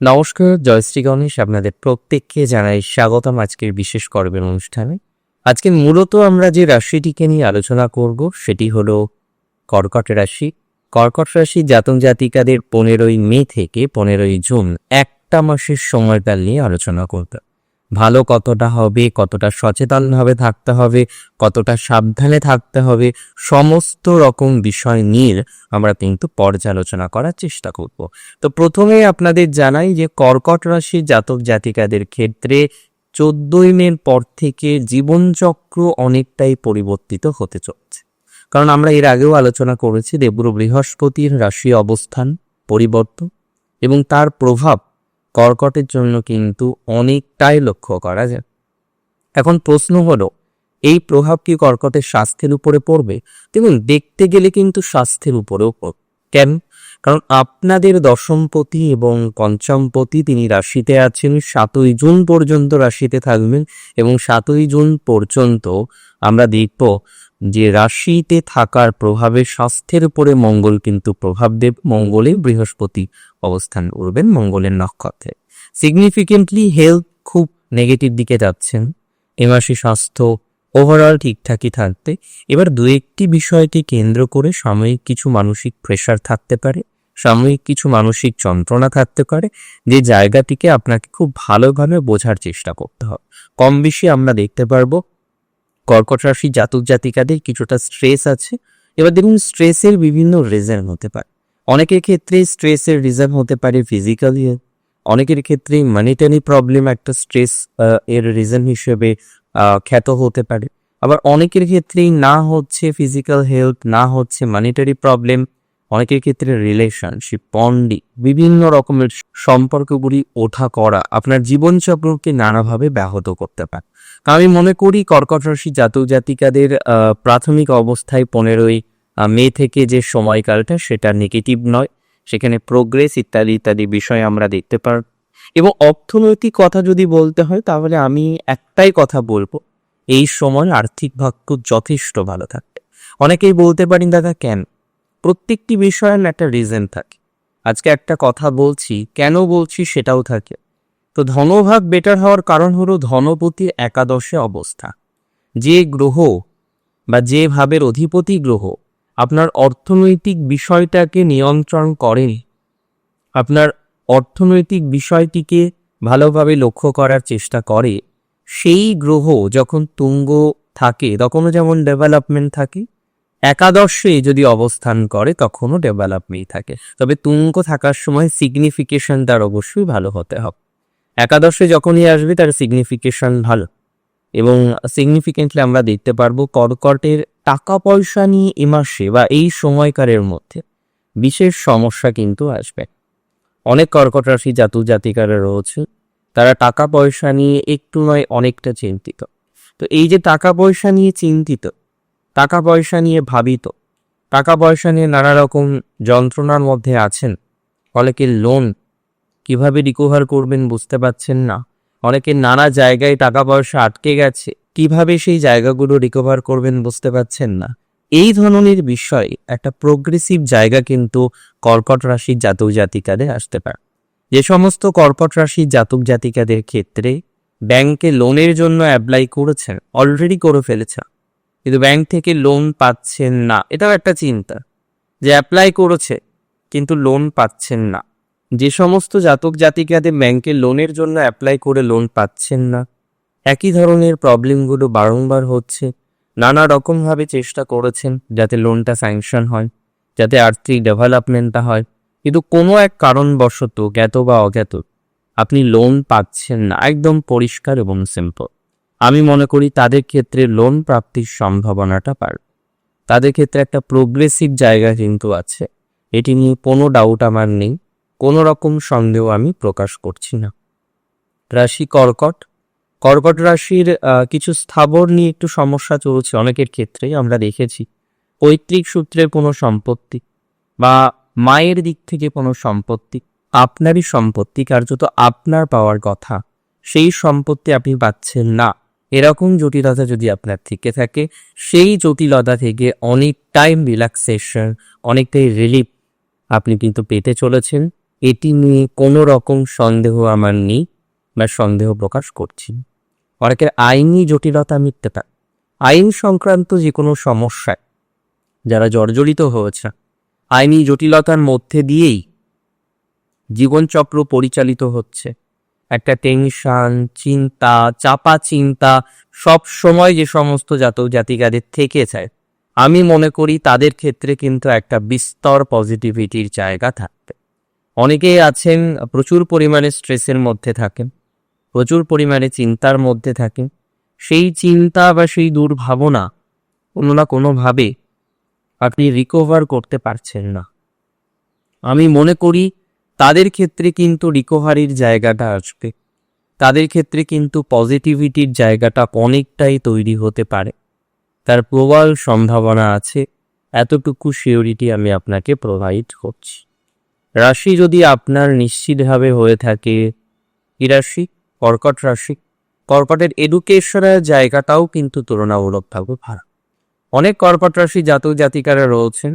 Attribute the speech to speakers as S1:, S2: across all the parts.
S1: নমস্কার জয়শ্রী গণেশ। আপনাদের প্রত্যেককে জানাই স্বাগতম আজকের বিশেষ পর্বের অনুষ্ঠানে। আজকে মূলত আমরা যে রাশিটিকে নিয়ে আলোচনা করব, সেটি হল কর্কট রাশি। কর্কট রাশি জাতক জাতিকাদের পনেরোই মে থেকে পনেরোই জুন, একটা মাসের সময়কাল নিয়ে আলোচনা করতে। ভালো কতটা হবে, কতটা সচেতনভাবে থাকতে হবে, কতটা সাবধানে থাকতে হবে, সমস্ত রকম বিষয় নিয়ে আমরা কিন্তু পর্যালোচনা করার চেষ্টা করব। তো প্রথমে আপনাদের জানাই যে কর্কট রাশি জাতক জাতিকাদের ক্ষেত্রে চোদ্দই মের পর থেকে জীবনচক্র অনেকটাই পরিবর্তিত হতে চলছে। কারণ আমরা এর আগেও আলোচনা করেছি দেবগুরু বৃহস্পতির রাশি অবস্থান পরিবর্তন এবং তার প্রভাব কর্কটের জন্য কিন্তু অনেকটাই লক্ষ্য করা যায়। এখন প্রশ্ন হলো, এই প্রভাব কি কর্কটের স্বাস্থ্যের উপরে পড়বে? দেখুন, দেখতে গেলে কিন্তু স্বাস্থ্যের উপরেও পড়বে কেন? কারণ আপনাদের দশমপতি এবং পঞ্চমপতি তিনি রাশিতে আছেন, সাতই জুন পর্যন্ত রাশিতে থাকবেন এবং সাতই জুন পর্যন্ত আমরা দেখব যে রাশিতে থাকার প্রভাবে স্বাস্থ্যের উপরে মঙ্গল কিন্তু প্রভাব দেব মঙ্গলে বৃহস্পতি অবস্থান করবেন মঙ্গলের নক্ষত্রে। সিগনিফিকেন্টলি হেলথ খুব নেগেটিভ দিকে যাচ্ছেন। এ মাসে স্বাস্থ্য ওভারঅল ঠিকঠাকই থাকতে এবার দু একটি বিষয়কে কেন্দ্র করে সাময়িক কিছু মানসিক প্রেশার থাকতে পারে, সাময়িক কিছু মানসিক যন্ত্রণা থাকতে পারে, যে জায়গাটিকে আপনাকে খুব ভালোভাবে বোঝার চেষ্টা করতে হবে। কম বেশি আমরা দেখতে পারব কর্কট রাশি জাতক জাতিকাদের কিছুটা স্ট্রেস আছে। এবার দেখুন স্ট্রেসের বিভিন্ন রিজন হতে পারে। অনেকের ক্ষেত্রে স্ট্রেসের রিজন হতে পারে ফিজিক্যালি অনেকের ক্ষেত্রে মানিটারি প্রবলেম একটা স্ট্রেস এর রিজন হিসেবে খ্যাত হতে পারে। আবার অনেকের ক্ষেত্রেই না হচ্ছে ফিজিক্যাল হেলথ না হচ্ছে মানিটারি প্রবলেম অনেকের ক্ষেত্রে রিলেশনশিপ পন্ডি বিভিন্ন রকমের সম্পর্কগুলি ওঠা করা আপনার জীবনচক্রকে নানাভাবে ব্যাহত করতে পারে। আমি মনে করি কর্কট রাশি জাতক জাতিকাদের প্রাথমিক অবস্থায় পনেরোই মে থেকে যে সময়কালটা সেটা নেগেটিভ নয়। সেখানে প্রোগ্রেস ইত্যাদি ইত্যাদি বিষয় আমরা দেখতে পার, এবং অর্থনৈতিক কথা যদি বলতে হয় তাহলে আমি একটাই কথা বলব, এই সময় আর্থিক ভাগ্য যথেষ্ট ভালো থাকবে অনেকেই বলতে পারেন, দাদা, কেন? প্রত্যেকটি বিষয়ের একটা রিজন থাকে। আজকে একটা কথা বলছি, কেন বলছি সেটাও থাকে। তো ধনভাগ বেটার হওয়ার কারণ হলো ধনপতির একাদশে অবস্থা। যে গ্রহ বা যে ভাবের অধিপতি গ্রহ আপনার অর্থনৈতিক বিষয়টাকে নিয়ন্ত্রণ করে আপনার অর্থনৈতিক বিষয়টিকে ভালোভাবে লক্ষ্য করার চেষ্টা করে, সেই গ্রহ যখন তুঙ্গ থাকে, তখনও যেমন ডেভেলপমেন্ট থাকে, একাদশে যদি অবস্থান করে, তখনও ডেভেলপমেন্ট থাকে। তবে তুঙ্গ থাকার সময় সিগনিফিকেশন তার অবশ্যই ভালো হতে হবে। একাদশে যখনই আসবে, তার সিগনিফিকেশন ভালো। এবং সিগনিফিকেন্টলি আমরা দেখতে পারব কর্কটের টাকা পয়সা নিয়ে এ মাসে বা এই সময়কারের মধ্যে বিশেষ সমস্যা কিন্তু আসবে। অনেক কর্কট রাশি জাতু জাতিকারা রয়েছে, তারা টাকা পয়সা নিয়ে একটু নয়, অনেকটা চিন্তিত। তো এই যে টাকা পয়সা নিয়ে চিন্তিত টাকা পয়সা নিয়ে ভাবিত টাকা পয়সা নিয়ে নানা রকম যন্ত্রণার মধ্যে আছেন অনেকে লোন কীভাবে রিকভার করবেন বুঝতে পারছেন না। অনেকে নানা জায়গায় টাকা পয়সা আটকে গেছে, কীভাবে সেই জায়গাগুলো রিকভার করবেন বুঝতে পারছেন না। এই ধরনের বিষয় একটা প্রোগ্রেসিভ জায়গা কিন্তু কর্কট রাশির জাতক জাতিকাদের আসতে পারে। যে সমস্ত কর্কট রাশির জাতক জাতিকাদের ক্ষেত্রে ব্যাংকে লোনের জন্য অ্যাপ্লাই করেছেন অলরেডি করে ফেলেছেন। কিন্তু ব্যাংক থেকে লোন পাচ্ছেন না, এটাও একটা চিন্তা। যে অ্যাপ্লাই করেছে, কিন্তু লোন পাচ্ছেন না। যে সমস্ত জাতক জাতিকাদের ব্যাংকে লোনের জন্য অ্যাপ্লাই করে লোন পাচ্ছেন না। একই ধরনের প্রবলেমগুলো বারংবার হচ্ছে। নানা রকমভাবে চেষ্টা করেছেন যাতে লোনটা স্যাংশন হয়, যাতে আর্থিক ডেভেলপমেন্টটা হয়। কিন্তু কোনো এক কারণবশত জ্ঞাত বা অজ্ঞাত, আপনি লোন পাচ্ছেন না। একদম পরিষ্কার এবং সিম্পল আমি মনে করি তাদের ক্ষেত্রে লোন প্রাপ্তির সম্ভাবনাটা পার তাদের ক্ষেত্রে একটা প্রোগ্রেসিভ জায়গা কিন্তু আছে। এটি নিয়ে কোনো ডাউট আমার নেই। কোনো রকম সন্দেহ আমি প্রকাশ করছি না। রাশি কর্কট। কর্কট রাশির কিছু স্থাবর নিয়ে একটু সমস্যা চলছে অনেকের ক্ষেত্রেই, আমরা দেখেছি। পৈতৃক সূত্রের কোনো সম্পত্তি বা মায়ের দিক থেকে কোনো সম্পত্তি, আপনারই সম্পত্তি কার্যত আপনার পাওয়ার কথা, সেই সম্পত্তি আপনি পাচ্ছেন না। এরকম জটিলতা যদি আপনার থেকে থাকে, সেই জটিলতা থেকে অনেক টাইম রিল্যাক্সেশন অনেকটাই রিলিফ আপনি কিন্তু পেতে চলেছেন। এটি নিয়ে কোনো রকম সন্দেহ আমার নেই বা সন্দেহ প্রকাশ করছি অনেকের আইনি জটিলতা মিটতে পারে আইন সংক্রান্ত যে কোনো সমস্যায় যারা জর্জরিত হয়েছে, আইনি জটিলতার মধ্যে দিয়েই জীবনচক্র পরিচালিত হচ্ছে। একটা টেনশন, চিন্তা, চাপা চিন্তা সব সময় যে সমস্ত জাতক জাতিকাদের থেকে যায়। আমি মনে করি তাদের ক্ষেত্রে কিন্তু একটা বিস্তর পজিটিভিটির জায়গা থাকবে অনেকেই আছেন, প্রচুর পরিমাণে স্ট্রেসের মধ্যে থাকেন, প্রচুর পরিমাণে চিন্তার মধ্যে থাকেন। সেই চিন্তা বা সেই দুর্ভাবনা কোনো না কোনোভাবে আপনি রিকভার করতে পারছেন না। আমি মনে করি তাদের ক্ষেত্রে কিন্তু রিকভারির জায়গাটা আসবে। তাদের ক্ষেত্রে কিন্তু পজিটিভিটির জায়গাটা অনেকটাই তৈরি হতে পারে। তার প্রবল সম্ভাবনা আছে। এতটুকু সিওরিটি আমি আপনাকে প্রোভাইড করছি। রাশি যদি আপনার নিশ্চিতভাবে হয়ে থাকে, কি রাশি? কর্কট রাশি। কর্কটের এডুকেশনের জায়গাটাও কিন্তু তুলনামূলকভাবে ভালো অনেক কর্কট রাশি জাতক জাতিকারা রয়েছেন,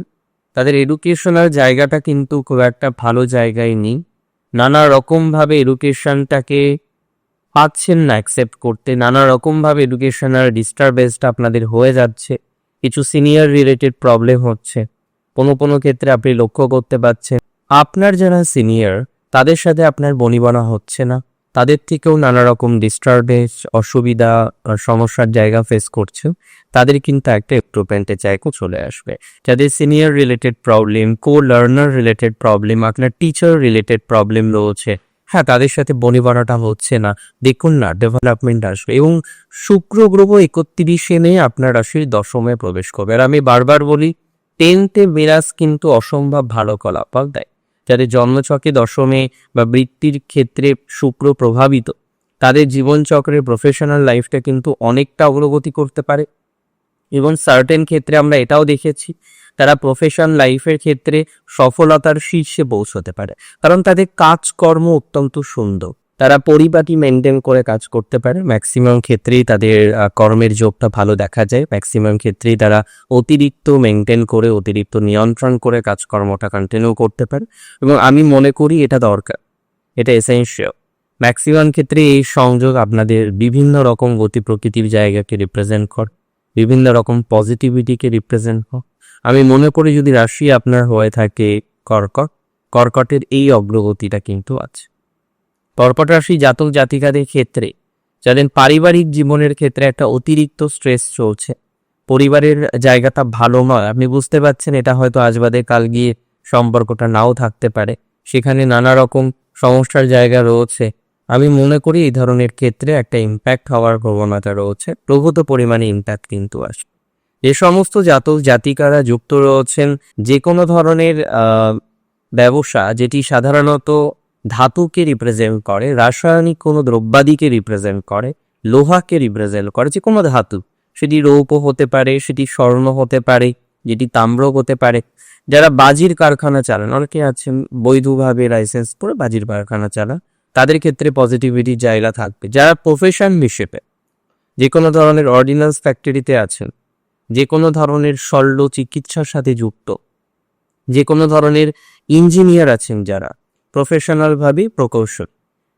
S1: তাদের এডুকেশনাল জায়গাটা কিন্তু খুব একটা ভালো জায়গায় নেই। নানা রকমভাবে এডুকেশনটাকে পাচ্ছেন না অ্যাকসেপ্ট করতে। নানা রকমভাবে এডুকেশনাল ডিস্টারবেন্সটা আপনাদের হয়ে যাচ্ছে। কিছু সিনিয়র রিলেটেড প্রবলেম হচ্ছে। কোনো কোনো ক্ষেত্রে আপনি লক্ষ্য করতে পারছেন আপনার যারা সিনিয়র, তাদের সাথে আপনার বনিবনা হচ্ছে না। তাদের থেকেও নানা রকম ডিস্টারবেন্স অসুবিধা সমস্যার জায়গা ফেস করছে। তাদের কিন্তু একটা ইম্প্রুভমেন্টের জায়গা চলে আসবে। যাদের senior related problem co learner related problem আপনার টিচার রিলেটেড প্রবলেম রয়েছে হ্যাঁ তাদের সাথে বনিবনাটা হচ্ছে না। দেখুন না ডেভেলপমেন্ট আসবে এবং শুক্র গ্রহ একত্রিশে নিয়ে আপনার রাশির দশমে প্রবেশ করবে। আর আমি বারবার বলি টেনতে বিরাজ কিন্তু অসম্ভব ভালো ফলাফল দেয়। যাদের জন্মছকে দশমে বা বৃত্তির ক্ষেত্রে শুক্র প্রভাবিত, তাদের জীবনচক্রের প্রফেশনাল লাইফটা কিন্তু অনেকটা অগ্রগতি করতে পারে। এবং সার্টেন ক্ষেত্রে আমরা এটাও দেখেছি, তারা প্রফেশন লাইফের ক্ষেত্রে সফলতার শীর্ষে পৌঁছতে পারে। কারণ তাদের কাজকর্ম অত্যন্ত সুন্দর। তারা পরিপাটি মেনটেন করে কাজ করতে পারে। ম্যাক্সিমাম ক্ষেত্রেই তাদের কর্মের যোগটা ভালো দেখা যায়। ম্যাক্সিমাম ক্ষেত্রেই তারা অতিরিক্ত মেনটেন করে, অতিরিক্ত নিয়ন্ত্রণ করে কাজকর্মটা কন্টিনিউ করতে পারে। এবং আমি মনে করি এটা দরকার, এটা এসেনশিয়াল ম্যাক্সিমাম ক্ষেত্রে এই সংযোগ আপনাদের বিভিন্ন রকম গতি প্রকৃতির জায়গাকে রিপ্রেজেন্ট করে, বিভিন্ন রকম পজিটিভিটিকে রিপ্রেজেন্ট করে। আমি মনে করি যদি রাশি আপনার হয়ে থাকে কর্কট, কর্কটের এই অগ্রগতিটা কিন্তু আছে। কর্কট জাতক জাতিকাদের ক্ষেত্রে, যাদের পারিবারিক জীবনের ক্ষেত্রে একটা অতিরিক্ত স্ট্রেস চলছে। পরিবারের জায়গাটা ভালো নয়, আপনি বুঝতে পারছেন, এটা হয়তো আজ বাদে কাল গিয়ে সম্পর্কটা নাও থাকতে পারে। সেখানে নানা রকম সমস্যার জায়গা রয়েছে। আমি মনে করি এই ধরনের ক্ষেত্রে একটা ইম্প্যাক্ট হওয়ার প্রবণতা রয়েছে, প্রভূত পরিমাণে ইম্প্যাক্ট কিন্তু আসে। যে সমস্ত জাতক জাতিকারা যুক্ত রয়েছেন যে কোনো ধরনের ব্যবসা, যেটি সাধারণত ধাতুকে রিপ্রেজেন্ট করে, রাসায়নিক কোনো দ্রব্যাদিকে রিপ্রেজেন্ট করে, লোহাকে রিপ্রেজেন্ট করে, যে কোনো ধাতু। সেটি রৌপ হতে পারে, সেটি স্বর্ণ হতে পারে, যেটি তাম্র হতে পারে। যারা বাজির কারখানা চালান, অনেকে আছেন বৈধভাবে লাইসেন্স করে বাজির কারখানা চালান, তাদের ক্ষেত্রে পজিটিভিটির জায়গা থাকবে। যারা প্রফেশন হিসেবে যে কোনো ধরনের অর্ডিন্যান্স ফ্যাক্টরিতে আছেন, যে কোনো ধরনের শল্য চিকিৎসার সাথে যুক্ত, যে কোনো ধরনের ইঞ্জিনিয়ার আছেন যারা প্রফেশনালভাবে প্রকৌশল।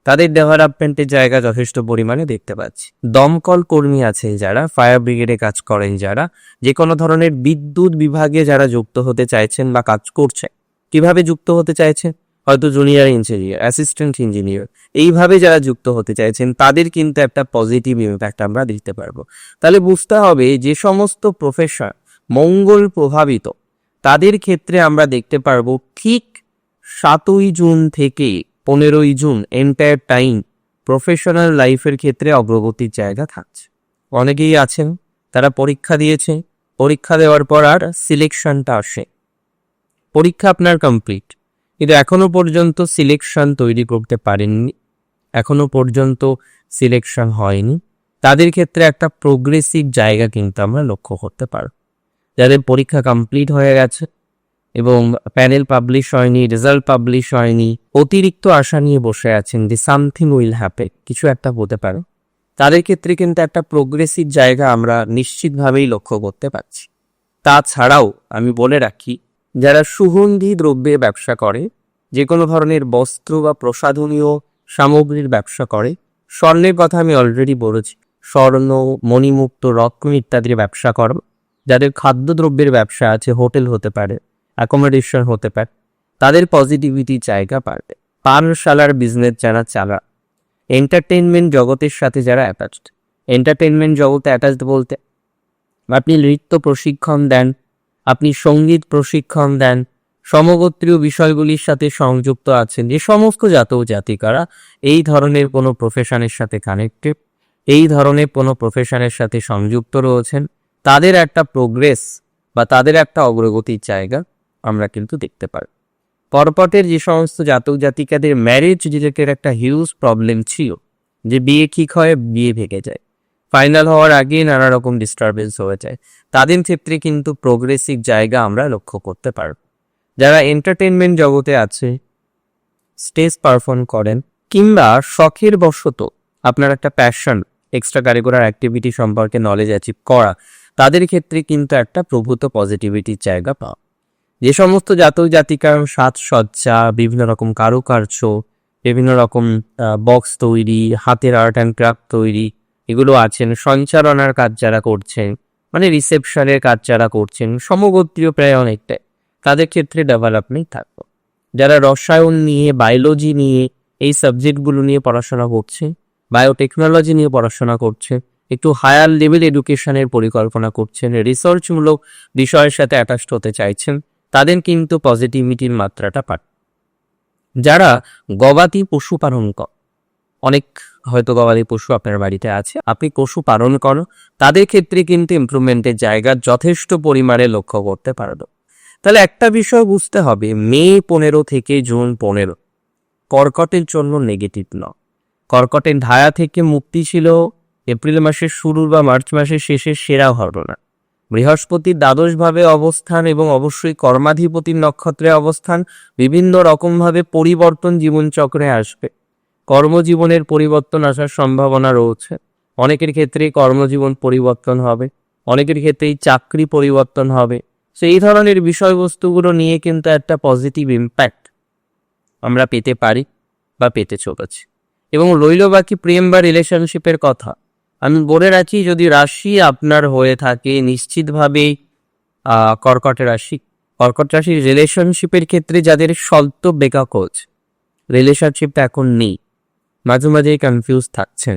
S1: তাদের ডেভেলপমেন্টের জায়গা যথেষ্ট পরিমাণে দেখতে পাচ্ছি। দমকল কর্মী আছে যারা, ফায়ার ব্রিগেডে কাজ করেন যারা যে কোনো ধরনের বিদ্যুৎ বিভাগে যারা যুক্ত হতে চাইছেন বা কাজ করছে কীভাবে যুক্ত হতে চাইছেন? হয়তো জুনিয়র ইঞ্জিনিয়ার অ্যাসিস্ট্যান্ট ইঞ্জিনিয়ার এইভাবে যারা যুক্ত হতে চাইছেন, তাদের কিন্তু একটা পজিটিভ ইম্প্যাক্ট আমরা দিতে পারব। তাহলে বুঝতে হবে যে সমস্ত প্রফেশন মঙ্গল প্রভাবিত। তাদের ক্ষেত্রে আমরা দেখতে পারব ঠিক সাতই জুন থেকে পনেরোই জুন এন্টায়ার টাইম প্রফেশনাল লাইফের ক্ষেত্রে অগ্রগতির জায়গা থাকছে। অনেকেই আছেন, তারা পরীক্ষা দিয়েছে, পরীক্ষা দেওয়ার পর আর সিলেকশনটা আসে। পরীক্ষা আপনার কমপ্লিট কিন্তু এখনও পর্যন্ত সিলেকশন তৈরি করতে পারেননি। এখনও পর্যন্ত সিলেকশন হয়নি। তাদের ক্ষেত্রে একটা প্রোগ্রেসিভ জায়গা কিন্তু আমরা লক্ষ্য করতে পারব। যাদের পরীক্ষা কমপ্লিট হয়ে গেছে এবং প্যানেল পাবলিশ হয়নি, রেজাল্ট পাবলিশ হয়নি, অতিরিক্ত আশা নিয়ে বসে আছেন, যে সামথিং উইল হ্যাপেন কিছু একটা হতে পারে। তাদের ক্ষেত্রে কিন্তু একটা প্রোগ্রেসিভ জায়গা আমরা নিশ্চিতভাবেই লক্ষ্য করতে পারছি। তাছাড়াও আমি বলে রাখি, যারা সুগন্ধি দ্রব্যে ব্যবসা করে, যে কোনো ধরনের বস্ত্র বা প্রসাধনীয় সামগ্রীর ব্যবসা করে, স্বর্ণের কথা আমি অলরেডি বলেছি, স্বর্ণ, মণিমুক্ত, রত্ন ইত্যাদির ব্যবসা করো, যাদের খাদ্যদ্রব্যের ব্যবসা আছে, হোটেল হতে পারে অ্যাকোমোডেশন হতে পারে। তাদের পজিটিভিটি জায়গা পারবে পানশালার বিজনেস যারা চালা এন্টারটেনমেন্ট জগতের সাথে যারা অ্যাটাচড এন্টারটেনমেন্ট জগতে অ্যাটাচড বলতে আপনি নৃত্য প্রশিক্ষণ দেন, আপনি সংগীত প্রশিক্ষণ দেন, সমগোত্রীয় বিষয়গুলির সাথে সংযুক্ত আছেন, যে সমস্ত জাতক জাতিকারা এই ধরনের কোনো প্রফেশনের সাথে কানেক্টেড এই ধরনের কোনো প্রফেশনের সাথে সংযুক্ত রয়েছেন, তাদের একটা প্রোগ্রেস বা তাদের একটা অগ্রগতির জায়গা আমরা কিন্তু দেখতে পারি পরপটের যে সমস্ত জাতক জাতিকাদের ম্যারেজ রিলেটেড একটা হিউজ প্রবলেম ছিল, যে বিয়ে ঠিক হয়, বিয়ে ভেঙে যায়। ফাইনাল হওয়ার আগে নানা রকম ডিস্টারবেন্স হয়ে যায়। তাদের ক্ষেত্রে কিন্তু প্রোগ্রেসিভ জায়গা আমরা লক্ষ্য করতে পারব। যারা এন্টারটেনমেন্ট জগতে আছে স্টেজ পারফর্ম করেন, কিংবা শখের বশত আপনার একটা প্যাশন এক্সট্রা কারিকুলার অ্যাক্টিভিটি সম্পর্কে নলেজ অ্যাচিভ করা, তাদের ক্ষেত্রে কিন্তু একটা প্রভূত পজিটিভিটির জায়গা পাওয়া। যে সমস্ত জাতক জাতিকার সাজসজ্জা, বিভিন্ন রকম কারুকার্য, বিভিন্ন রকম বক্স তৈরি, হাতের আর্ট অ্যান্ড ক্রাফট তৈরি, এগুলো আছেন। সঞ্চালনার কাজ যারা করছেন মানে রিসেপশনের কাজ যারা করছেন, সমগোত্রীয় প্রায় অনেকটাই, তাদের ক্ষেত্রে ডেভেলপমেন্ট থাকবে। যারা রসায়ন নিয়ে বায়োলজি নিয়ে, এই সাবজেক্টগুলো নিয়ে পড়াশোনা করছে বায়োটেকনোলজি নিয়ে পড়াশোনা করছে, একটু হায়ার লেভেল এডুকেশনের পরিকল্পনা করছেন রিসার্চমূলক বিষয়ের সাথে অ্যাটাচড হতে চাইছেন তাদের কিন্তু পজিটিভিটির মাত্রাটা পান। যারা গবাদি পশু পালন কর অনেক হয়তো গবাদি পশু আপনার বাড়িতে আছে, আপনি পশু পালন করো, তাদের ক্ষেত্রে কিন্তু ইমপ্রুভমেন্টের জায়গা যথেষ্ট পরিমাণে লক্ষ্য করতে পারবে তাহলে একটা বিষয় বুঝতে হবে, মে পনেরো থেকে জুন পনেরো, কর্কটের জন্য নেগেটিভ ন। কর্কটের ধায়া থেকে মুক্তি ছিল, এপ্রিল মাসের শুরু বা মার্চ মাসের শেষের সেরা ঘটনা বৃহস্পতির দ্বাদশভাবে অবস্থান এবং অবশ্যই কর্মাধিপতির নক্ষত্রে অবস্থান, বিভিন্ন রকমভাবে পরিবর্তন জীবনচক্রে আসবে। কর্মজীবনের পরিবর্তন আসার সম্ভাবনা রয়েছে। অনেকের ক্ষেত্রেই কর্মজীবন পরিবর্তন হবে, অনেকের ক্ষেত্রেই চাকরি পরিবর্তন হবে। সেই ধরনের বিষয়বস্তুগুলো নিয়ে কিন্তু একটা পজিটিভ ইম্প্যাক্ট আমরা পেতে পারি বা পেতে চলেছি। এবং রইল বাকি প্রেম বা রিলেশনশিপের কথা। আমি বলে রাখি, যদি রাশি আপনার হয়ে থাকে নিশ্চিতভাবেই কর্কট রাশি। কর্কট রাশির রিলেশনশিপের ক্ষেত্রে যাদের সল্প বেকাকোচ রিলেশনশিপটা এখন নেই। মাঝে মাঝেই কনফিউজ থাকছে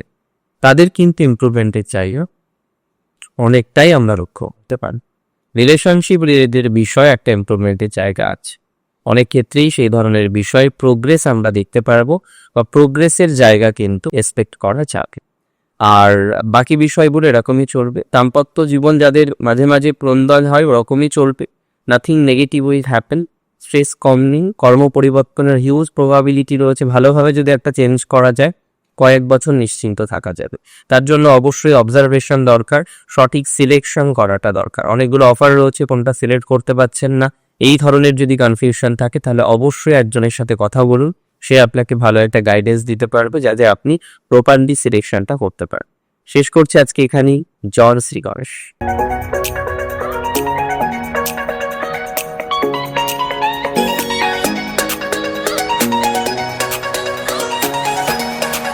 S1: তাদের কিন্তু ইমপ্রুভমেন্টের চাইও অনেকটাই আমরা লক্ষ্য করতে পারি। রিলেশনশিপ রিলেটেড বিষয় একটা ইমপ্রুভমেন্টের জায়গা আছে। অনেক ক্ষেত্রেই সেই ধরনের বিষয় প্রোগ্রেস আমরা দেখতে পারব বা প্রোগ্রেসের জায়গা কিন্তু এক্সপেক্ট করা যাবে। আর বাকি বিষয়গুলো এরকমই চলবে। দাম্পত্য জীবন যাদের মাঝে মাঝে প্রন্দন হয়, ওরকমই চলবে। Nothing negative will happen stress কম নেই। কর্ম পরিবর্তনের হিউজ প্রবাবিলিটি রয়েছে। ভালোভাবে যদি একটা চেঞ্জ করা যায়, কয়েক বছর নিশ্চিন্ত থাকা যাবে। তার জন্য অবশ্যই অবজারভেশন দরকার। সঠিক সিলেকশন করাটা দরকার। অনেকগুলো অফার রয়েছে, কোনটা সিলেক্ট করতে পারছেন না। এই ধরনের যদি কনফিউশন থাকে, তাহলে অবশ্যই একজনের সাথে কথা বলুন। সে আপনাকে ভালো একটা গাইডেন্স দিতে পারবে যাতে আপনি প্রপারলি সিলেকশনটা করতে পারেন। শেষ করছি আজকে এখানেই। জন শ্রী গণেশ